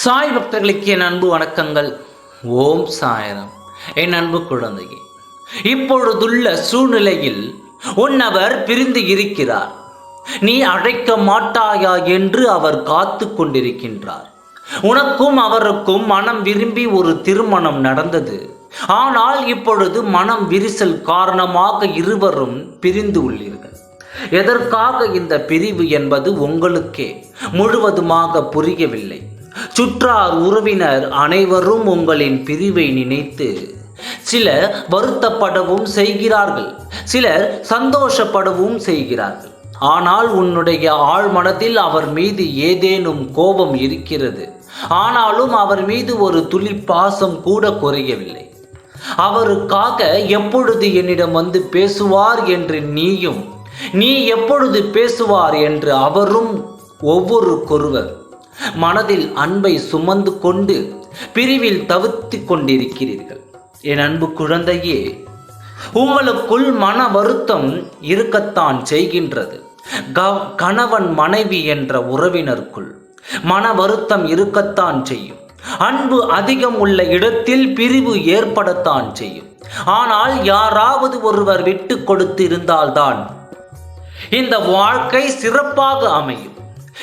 சாய் பக்தர்களுக்கு என் அன்பு வணக்கங்கள். ஓம் சாயரம். என் அன்பு குழந்தையே இப்பொழுதுள்ள சூழ்நிலையில் உன்னவர் பிரிந்து இருக்கிறார். நீ அழைக்க மாட்டாயா என்று அவர் காத்து கொண்டிருக்கின்றார். உனக்கும் அவருக்கும் மனம் விரும்பி ஒரு திருமணம் நடந்தது. ஆனால் இப்பொழுது மனம் விரிசல் காரணமாக இருவரும் பிரிந்து உள்ளீர்கள். எதற்காக இந்த பிரிவு என்பது உங்களுக்கே முழுவதுமாக புரியவில்லை. சுற்றார் உறவினர் அனைவரும் உங்களின் பிரிவை நினைத்து சிலர் வருத்தப்படவும் செய்கிறார்கள் சிலர் சந்தோஷப்படவும் செய்கிறார்கள். ஆனால் உன்னுடைய ஆழ்மனத்தில் அவர் மீது ஏதேனும் கோபம் இருக்கிறது. ஆனாலும் அவர் மீது ஒரு துளி பாசம் கூட குறையவில்லை. அவருக்காக எப்பொழுது என்னிடம் வந்து பேசுவார் என்று நீயும் நீ எப்பொழுது பேசுவார் என்று அவரும் ஒவ்வொருக்கொருவர் மனதில் அன்பை சுமந்து கொண்டு பிரிவில் தவித்து கொண்டிருக்கிறீர்கள். என் அன்பு குழந்தையே உங்களுக்குள் மன வருத்தம் இருக்கத்தான் செய்கின்றது. கணவன் மனைவி என்ற உறவினருக்குள் மன வருத்தம் இருக்கத்தான் செய்யும். அன்பு அதிகம் உள்ள இடத்தில் பிரிவு ஏற்படத்தான் செய்யும். ஆனால் யாராவது ஒருவர் விட்டு கொடுத்து இருந்தால்தான் இந்த வாழ்க்கை சிறப்பாக அமையும்.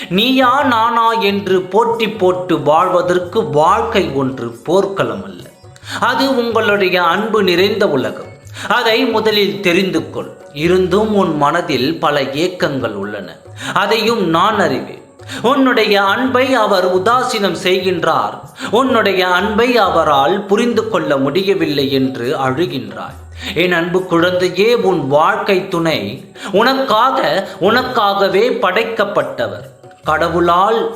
நீயா நானா என்று போட்டி போட்டு வாழ்வதற்கு வாழ்க்கை ஒன்று போர்க்களம் அல்ல அது உங்களுடைய அன்பு நிறைந்த உலகம். அதை முதலில் தெரிந்து கொள். இருந்தும் உன் மனதில் பல ஏக்கங்கள் உள்ளன. அதையும் நான் அறிவேன். உன்னுடைய அன்பை அவர் உதாசீனம் செய்கின்றார். உன்னுடைய அன்பை அவரால் புரிந்து கொள்ள முடியவில்லை என்று அழுகின்றாய். என் அன்பு குழந்தையே உன் வாழ்க்கை துணை. உனக்காக உனக்காகவே படைக்கப்பட்டவர். கடவுளால்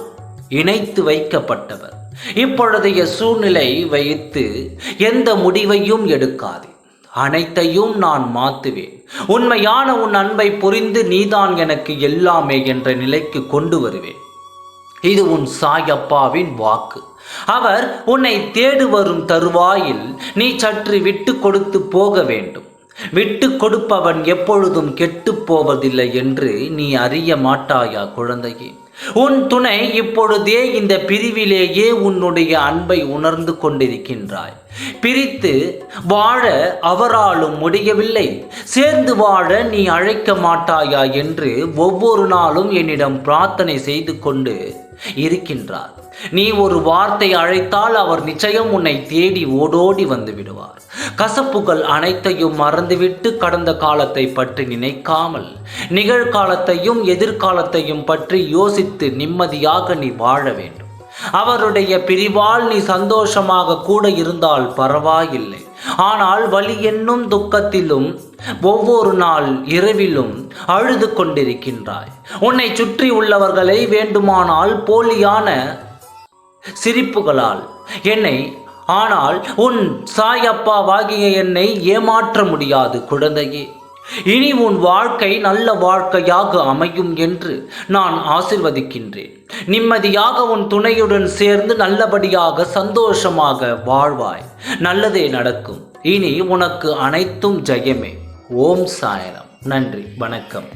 இணைத்து வைக்கப்பட்டவர். இப்பொழுதைய சூழ்நிலை வைத்து எந்த முடிவையும் எடுக்காதே. அனைத்தையும் நான் மாற்றுவேன் உண்மையான உன் அன்பை புரிந்து நீதான் எனக்கு எல்லாமே என்ற நிலைக்கு கொண்டு வருவேன். இது உன் சாயப்பாவின் வாக்கு. அவர் உன்னை தேடு வரும் தருவாயில் நீ சற்று விட்டு கொடுத்து போக வேண்டும். விட்டு கொடுப்பவன் எப்பொழுதும் கெட்டுப் போவதில்லை என்று நீ அறிய மாட்டாயா குழந்தையே? உன் துணை இப்பொழுதே இந்த பிரிவிலேயே உன்னுடைய அன்பை உணர்ந்து கொண்டிருக்கின்றாய். பிரித்து வாழ அவராலும் முடியவில்லை. சேர்ந்து வாழ நீ அழைக்க மாட்டாயா என்று ஒவ்வொரு நாளும் என்னிடம் பிரார்த்தனை செய்து கொண்டு இருக்கின்றார். நீ ஒரு வார்த்தை அழைத்தால் அவர் நிச்சயம் உன்னை தேடி ஓடோடி வந்து விடுவார். கசப்புகள் அனைத்தையும் மறந்துவிட்டு கடந்த காலத்தை பற்றி நினைக்காமல் நிகழ்காலத்தையும் எதிர்காலத்தையும் பற்றி யோசித்து நிம்மதியாக நீ வாழ வேண்டும். அவருடைய பிரிவால் நீ சந்தோஷமாக கூட இருந்தால் பரவாயில்லை. ஆனால் வலி என்னும் துக்கத்திலும் ஒவ்வொரு நாள் இரவிலும் அழுது கொண்டிருக்கின்றாய். உன்னை சுற்றி உள்ளவர்களை வேண்டுமானால் போலியான சிரிப்புகளால் என்னை ஆனால் உன் சாயப்பாவாகிய என்னை ஏமாற்ற முடியாது குழந்தையே. இனி உன் வாழ்க்கை நல்ல வாழ்க்கையாக அமையும் என்று நான் ஆசிர்வதிக்கின்றேன். நிம்மதியாக உன் துணையுடன் சேர்ந்து நல்லபடியாக சந்தோஷமாக வாழ்வாய். நல்லதே நடக்கும். இனி உனக்கு அனைத்தும் ஜெயமே. ஓம் சாயனம் நன்றி. வணக்கம்.